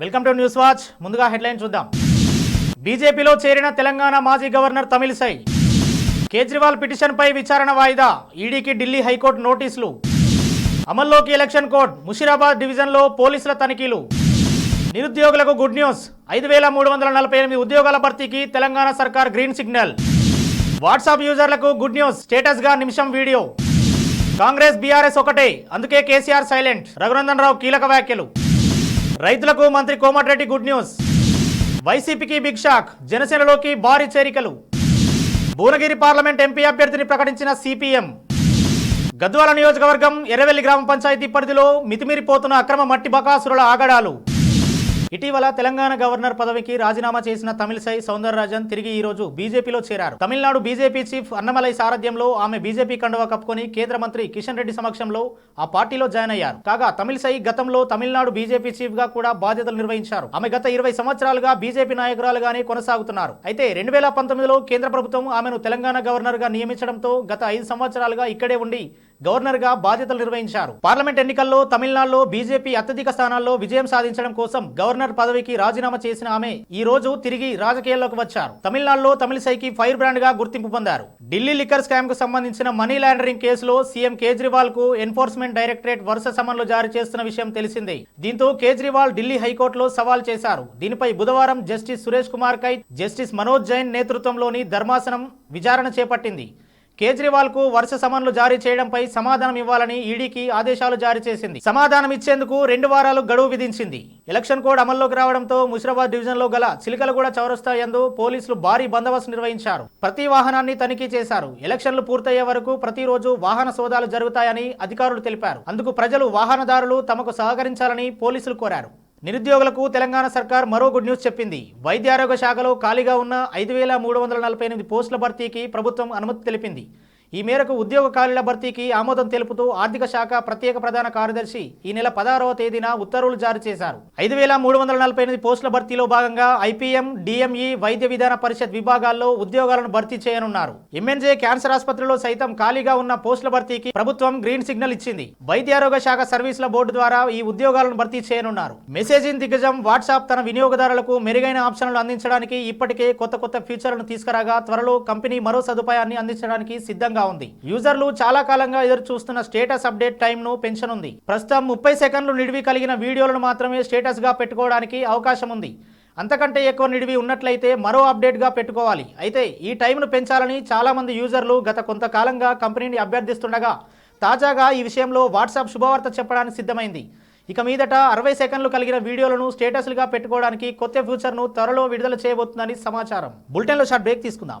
Welcome to news watch. ముందుగా headline చూద్దాం. బీజేపీలో చేరిన తెలంగాణ మాజీ గవర్నర్ తమిళిసై. కేజ్రీవాల్ పిటిషన్పై విచారణ వాయిదా. ఈడీకి ఢిల్లీ హైకోర్టు నోటీసులు. అమల్లోకి ఎలక్షన్ కోడ్ ముషిరాబాద్ డివిజన్లో పోలీసుల తనిఖీలు. నిరుద్యోగులకు గుడ్ న్యూస్. ఐదు వేల మూడు వందల నలభై ఎనిమిది ఉద్యోగాల భర్తీకి తెలంగాణ సర్కార్ గ్రీన్ సిగ్నల్. వాట్సాప్ యూజర్లకు గుడ్ న్యూస్. స్టేటస్గా నిమిషం వీడియో. కాంగ్రెస్ బీఆర్ఎస్ ఒకటే. అందుకే కేసీఆర్ సైలెంట్. రఘునందన్ రావు కీలక వ్యాఖ్యలు. రైతులకు మంత్రి కోమటిరెడ్డి గుడ్ న్యూస్. వైసీపీకి బిగ్ షాక్ జనసేనలోకి భారీ చేరికలు. భువనగిరి పార్లమెంట్ ఎంపీ అభ్యర్థిని ప్రకటించిన సిపిఎం. గద్వాల నియోజకవర్గం ఎర్రవెల్లి గ్రామ పంచాయతీ పరిధిలో మితిమీరిపోతున్న అక్రమ మట్టి బకాసురుల ఆగడాలు. ఇటీవల తెలంగాణ గవర్నర్ పదవికి రాజీనామా చేసిన తమిళసై సౌందరరాజన్ తిరిగి ఈ రోజు బీజేపీలో చేరారు. తమిళనాడు బీజేపీ చీఫ్ అన్నమలై సారథ్యంలో ఆమె బీజేపీ కండువా కప్పుకొని కేంద్ర మంత్రి కిషన్ రెడ్డి సమక్షంలో ఆ పార్టీలో జాయిన్ అయ్యారు. కాగా తమిళసై గతంలో తమిళనాడు బీజేపీ చీఫ్గా కూడా బాధ్యతలు నిర్వహించారు. ఆమె గత ఇరవై సంవత్సరాలుగా బీజేపీ నాయకురాలుగానే కొనసాగుతున్నారు. అయితే రెండు వేల పంతొమ్మిదిలో కేంద్ర ప్రభుత్వం ఆమెను తెలంగాణ గవర్నర్గా నియమించడంతో గత ఐదు సంవత్సరాలుగా ఇక్కడే ఉండి గవర్నర్గా బాధ్యతలు నిర్వహించారు. పార్లమెంట్ ఎన్నికల్లో తమిళనాడులో బీజేపీ అత్యధిక స్థానాల్లో విజయం సాధించడం కోసం గవర్నర్ పదవికి రాజీనామా చేసిన ఆమె ఈ రోజు తిరిగి రాజకీయాల్లోకి వచ్చారు. తమిళనాడులో తమిళసైకి ఫైర్ బ్రాండ్గా గుర్తింపు పొందారు. ఢిల్లీ లిక్కర్ స్కామ్కు సంబంధించిన మనీ లాండరింగ్ కేసులో సీఎం కేజ్రీవాల్కు ఎన్ఫోర్స్మెంట్ డైరెక్టరేట్ వరుస సమన్లు జారీ చేస్తున్న విషయం తెలిసిందే. దీంతో కేజ్రీవాల్ ఢిల్లీ హైకోర్టులో సవాల్ చేశారు. దీనిపై బుధవారం జస్టిస్ సురేష్ కుమార్ కై జస్టిస్ మనోజ్ జైన్ నేతృత్వంలోని ధర్మాసనం విచారణ చేపట్టింది. కేజ్రీవాల్కు వరుస సమన్లు జారీ చేయడంపై సమాధానం ఇవ్వాలని ఈడీకి ఆదేశాలు జారీ చేసింది. సమాధానం ఇచ్చేందుకు రెండు వారాలు గడువు విధించింది. ఎలక్షన్ కోడ్ అమల్లోకి రావడంతో ముషిరాబాద్ డివిజన్లో గల చిలికలగూడ చౌరస్తా యందు పోలీసులు భారీ బందోబస్తు నిర్వహించారు. ప్రతి వాహనాన్ని తనిఖీ చేశారు. ఎలక్షన్లు పూర్తయ్యే వరకు ప్రతిరోజు వాహన సోదాలు జరుగుతాయని అధికారులు తెలిపారు. అందుకు ప్రజలు వాహనదారులు తమకు సహకరించాలని పోలీసులు కోరారు. నిరుద్యోగులకు తెలంగాణ సర్కార్ మరో గుడ్ న్యూస్ చెప్పింది. వైద్య ఆరోగ్య శాఖలో ఖాళీగా ఉన్న ఐదు వేల మూడు వందల నలభై ఎనిమిది పోస్టుల భర్తీకి ప్రభుత్వం అనుమతి తెలిపింది. ఈ మేరకు ఉద్యోగ ఖాళీల భర్తీకి ఆమోదం తెలుపుతూ ఆర్థిక శాఖ ప్రత్యేక ప్రధాన కార్యదర్శి ఈ నెల పదహారవ తేదీన ఉత్తర్వులు జారీ చేశారు. ఐదు వేల మూడు వందల నలభై ఎనిమిది పోస్టుల భర్తీలో భాగంగా ఐపీఎం డిఎంఈ వైద్య విధాన పరిషత్ విభాగాల్లో ఉద్యోగాలను భర్తీ చేయనున్నారు. ఎంఎన్జే క్యాన్సర్ ఆసుపత్రిలో సైతం ఖాళీగా ఉన్న పోస్టుల భర్తీకి ప్రభుత్వం గ్రీన్ సిగ్నల్ ఇచ్చింది. వైద్య ఆరోగ్య శాఖ సర్వీసుల బోర్డు ద్వారా ఈ ఉద్యోగాలను భర్తీ చేయనున్నారు. మెసేజింగ్ దిగ్గజం వాట్సాప్ తన వినియోగదారులకు మెరుగైన ఆప్షన్లు అందించడానికి ఇప్పటికే కొత్త కొత్త ఫీచర్లను తీసుకురాగా త్వరలో కంపెనీ మరో సదుపాయాన్ని అందించడానికి సిద్ధంగా ఉంది. యూజర్లు చాలా కాలంగా ఎదురు చూస్తున్న స్టేటస్ అప్డేట్ టైం ను పెంచనుంది. ప్రస్తుతం ముప్పై సెకండ్లు నిడివి కలిగిన వీడియోలను మాత్రమే స్టేటస్గా పెట్టుకోవడానికి అవకాశం ఉంది. అంతకంటే ఎక్కువ నిడివి ఉన్నట్లయితే మరో అప్డేట్గా పెట్టుకోవాలి. అయితే ఈ టైంను పెంచాలని చాలామంది యూజర్లు గత కొంతకాలంగా కంపెనీని అభ్యర్థిస్తుండగా తాజాగా ఈ విషయంలో వాట్సాప్ శుభవార్త చెప్పడానికి సిద్ధమైంది. ఇక మీదట అరవై సెకండ్లు కలిగిన వీడియోలను స్టేటస్లుగా పెట్టుకోవడానికి కొత్త ఫ్యూచర్ను త్వరలో విడుదల చేయబోతుందని సమాచారం. బులెటిన్లో షార్ట్ బ్రేక్ తీసుకుందాం.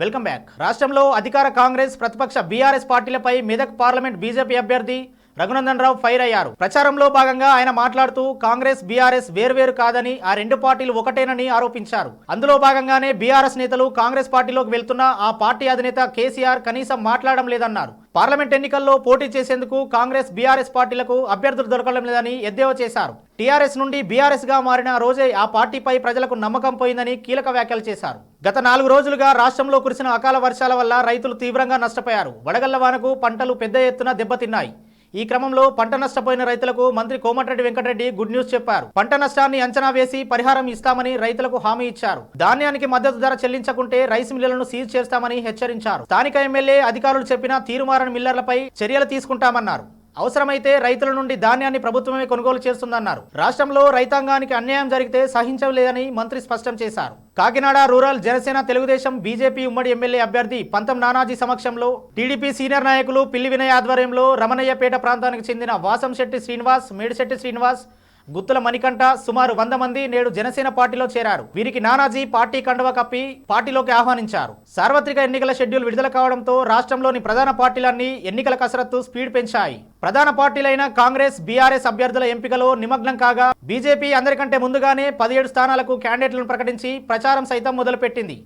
Welcome back. రాష్ట్రంలో అధికార కాంగ్రెస్ ప్రతిపక్ష బీఆర్ఎస్ పార్టీలపై మెదక్ పార్లమెంట్ బీజేపీ అభ్యర్థి రఘునందన్ రావు ఫైర్ అయ్యారు. ప్రచారంలో భాగంగా ఆయన మాట్లాడుతూ కాంగ్రెస్ బీఆర్ఎస్ వేర్వేరు కాదని ఆ రెండు పార్టీలు ఒకటేనని ఆరోపించారు. అందులో భాగంగానే బీఆర్ఎస్ నేతలు కాంగ్రెస్ పార్టీలోకి వెళ్తున్న ఆ పార్టీ అధినేత కేసీఆర్ కనీసం మాట్లాడడం లేదన్నారు. పార్లమెంట్ ఎన్నికల్లో పోటీ చేసేందుకు కాంగ్రెస్ బీఆర్ఎస్ పార్టీలకు అభ్యర్థులు దొరకడం లేదని ఎద్దేవా చేశారు. టీఆర్ఎస్ నుండి బీఆర్ఎస్గా మారిన రోజే ఆ పార్టీపై ప్రజలకు నమ్మకం పోయిందని కీలక వ్యాఖ్యలు చేశారు. గత నాలుగు రోజులుగా రాష్ట్రంలో కురిసిన అకాల వర్షాల వల్ల రైతులు తీవ్రంగా నష్టపోయారు. వడగళ్ళ వానకు పంటలు పెద్ద ఎత్తున దెబ్బతిన్నాయి. ఈ క్రమంలో పంట నష్టపోయిన రైతులకు మంత్రి కోమటిరెడ్డి వెంకటరెడ్డి గుడ్ న్యూస్ చెప్పారు. పంట నష్టాన్ని అంచనా వేసి పరిహారం ఇస్తామని రైతులకు హామీ ఇచ్చారు. ధాన్యానికి మద్దతు ధర చెల్లించకుంటే రైస్ మిల్లులను సీజ్ చేస్తామని హెచ్చరించారు. స్థానిక ఎమ్మెల్యే అధికారులు చెప్పిన తీరుమారని మిల్లర్లపై చర్యలు తీసుకుంటామన్నారు. అవసరమైతే రైతుల నుండి ధాన్యాన్ని ప్రభుత్వమే కొనుగోలు చేస్తుందన్నారు. రాష్ట్రంలో రైతాంగానికి అన్యాయం జరిగితే సహించలేదని మంత్రి స్పష్టం చేశారు. కాకినాడ రూరల్ జనసేన తెలుగుదేశం బీజేపీ ఉమ్మడి ఎమ్మెల్యే అభ్యర్థి పంతం నానాజీ సమక్షంలో టీడీపీ సీనియర్ నాయకులు పిల్లి వినయ్ ఆధ్వర్యంలో రమణయ్యపేట ప్రాంతానికి చెందిన వాసంశెట్టి శ్రీనివాస్ మేడిశెట్టి శ్రీనివాస్ గుత్తుల మణికంఠ సుమారు వంద మంది నేడు జనసేన పార్టీలో చేరారు. వీరికి నానాజీ పార్టీ కండవ కప్పి పార్టీలోకి ఆహ్వానించారు. సార్వత్రిక ఎన్నికల షెడ్యూల్ విడుదల కావడంతో రాష్ట్రంలోని ప్రధాన పార్టీలన్నీ ఎన్నికల కసరత్తు స్పీడ్ పెంచాయి. ప్రధాన పార్టీలైన కాంగ్రెస్ బీఆర్ఎస్ అభ్యర్థుల ఎంపికలో నిమగ్నం కాగా బీజేపీ అందరికంటే ముందుగానే పదిహేడు స్థానాలకు క్యాండిడేట్లను ప్రకటించి ప్రచారం సైతం మొదలుపెట్టింది.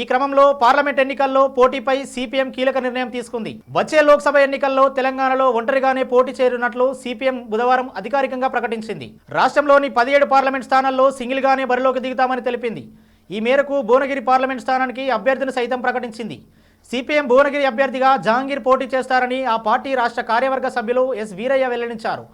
ఈ క్రమంలో పార్లమెంట్ ఎన్నికల్లో పోటీపై సిపిఎం కీలక నిర్ణయం తీసుకుంది. వచ్చే లోక్సభ ఎన్నికల్లో తెలంగాణలో ఒంటరిగానే పోటీ చేరినట్లు సిపిఎం బుధవారం అధికారికంగా ప్రకటించింది. రాష్ట్రంలోని పదిహేడు పార్లమెంట్ స్థానాల్లో సింగిల్ గానే బరిలోకి దిగుతామని తెలిపింది. ఈ మేరకు భువనగిరి పార్లమెంట్ స్థానానికి అభ్యర్థిని సైతం ప్రకటించింది. సిపిఎం భువనగిరి అభ్యర్థిగా జహాంగీర్ పోటీ చేస్తారని ఆ పార్టీ రాష్ట్ర కార్యవర్గ సభ్యులు ఎస్ వీరయ్య వెల్లడించారు.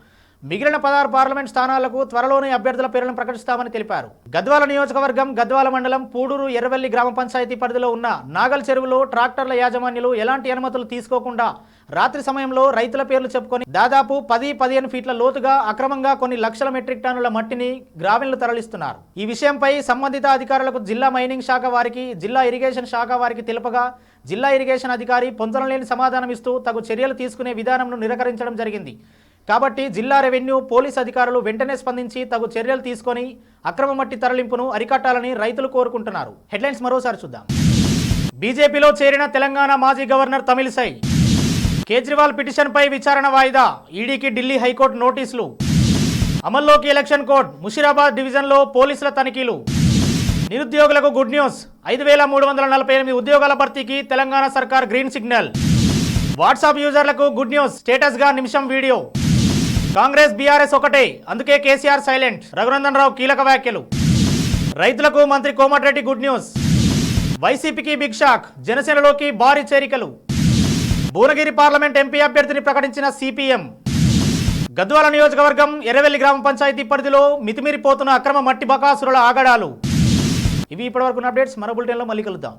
మిగిలిన పదహారు పార్లమెంట్ స్థానాలకు త్వరలోనే అభ్యర్థుల పేర్లను ప్రకటిస్తామని తెలిపారు. గద్వాల నియోజకవర్గం గద్వాల మండలం పూడూరు ఎర్రవెల్లి గ్రామ పంచాయతీ పరిధిలో ఉన్న నాగల్ చెరువులో ట్రాక్టర్ల యాజమాన్యులు ఎలాంటి అనుమతులు తీసుకోకుండా రాత్రి సమయంలో రైతుల పేర్లు చెప్పుకొని దాదాపు పది పదిహేను ఫీట్ల లోతుగా అక్రమంగా కొన్ని లక్షల మెట్రిక్ టన్నుల మట్టిని గ్రామీణులు తరలిస్తున్నారు. ఈ విషయంపై సంబంధిత అధికారులకు జిల్లా మైనింగ్ శాఖ వారికి జిల్లా ఇరిగేషన్ శాఖ వారికి తెలుపగా జిల్లా ఇరిగేషన్ అధికారి పొందనలేని సమాధానం ఇస్తూ తగు చర్యలు తీసుకునే విధానంను నిరాకరించడం జరిగింది. కాబట్టి జిల్లా రెవెన్యూ పోలీస్ అధికారులు వెంటనే స్పందించి తగు చర్యలు తీసుకొని అక్రమ మట్టి తరలింపును అరికట్టాలని రైతులు కోరుకుంటున్నారు. హెడ్లైన్స్ మరోసారి చూద్దాం. బీజేపీలో చేరిన తెలంగాణ మాజీ గవర్నర్ తమిళిసై. కేజ్రీవాల్ పిటిషన్పై విచారణ వాయిదా. ఈడీకి ఢిల్లీ హైకోర్టు నోటీసులు. అమల్లోకి ఎలక్షన్ కోడ్. ముషిరాబాద్ డివిజన్లో పోలీసుల తనిఖీలు. నిరుద్యోగులకు గుడ్ న్యూస్. ఐదు వేల మూడు వందల నలభై ఎనిమిది ఉద్యోగాల భర్తీకి తెలంగాణ సర్కార్ గ్రీన్ సిగ్నల్. వాట్సాప్ యూజర్లకు గుడ్ న్యూస్. స్టేటస్గా నిమిషం వీడియో. కాంగ్రెస్ బీఆర్ఎస్ ఒకటే. అందుకే కేసీఆర్ సైలెంట్. రఘునందన్ రావు కీలక వ్యాఖ్యలు. రైతులకు మంత్రి కోమటిరెడ్డి గుడ్ న్యూస్. వైసీపీకి బిగ్ షాక్. జనసేనలోకి భారీ చేరికలు. భువనగిరి పార్లమెంట్ ఎంపీ అభ్యర్థిని ప్రకటించిన సిపిఎం. గద్వాల నియోజకవర్గం ఎర్రవెల్లి గ్రామ పంచాయతీ పరిధిలో మితిమీరిపోతున్న అక్రమ మట్టి బకాసురుల ఆగడాలు. ఇవి ఇప్పటివరకు అప్డేట్స్. మరో బులెటిన్లో మళ్ళీ కలుద్దాం.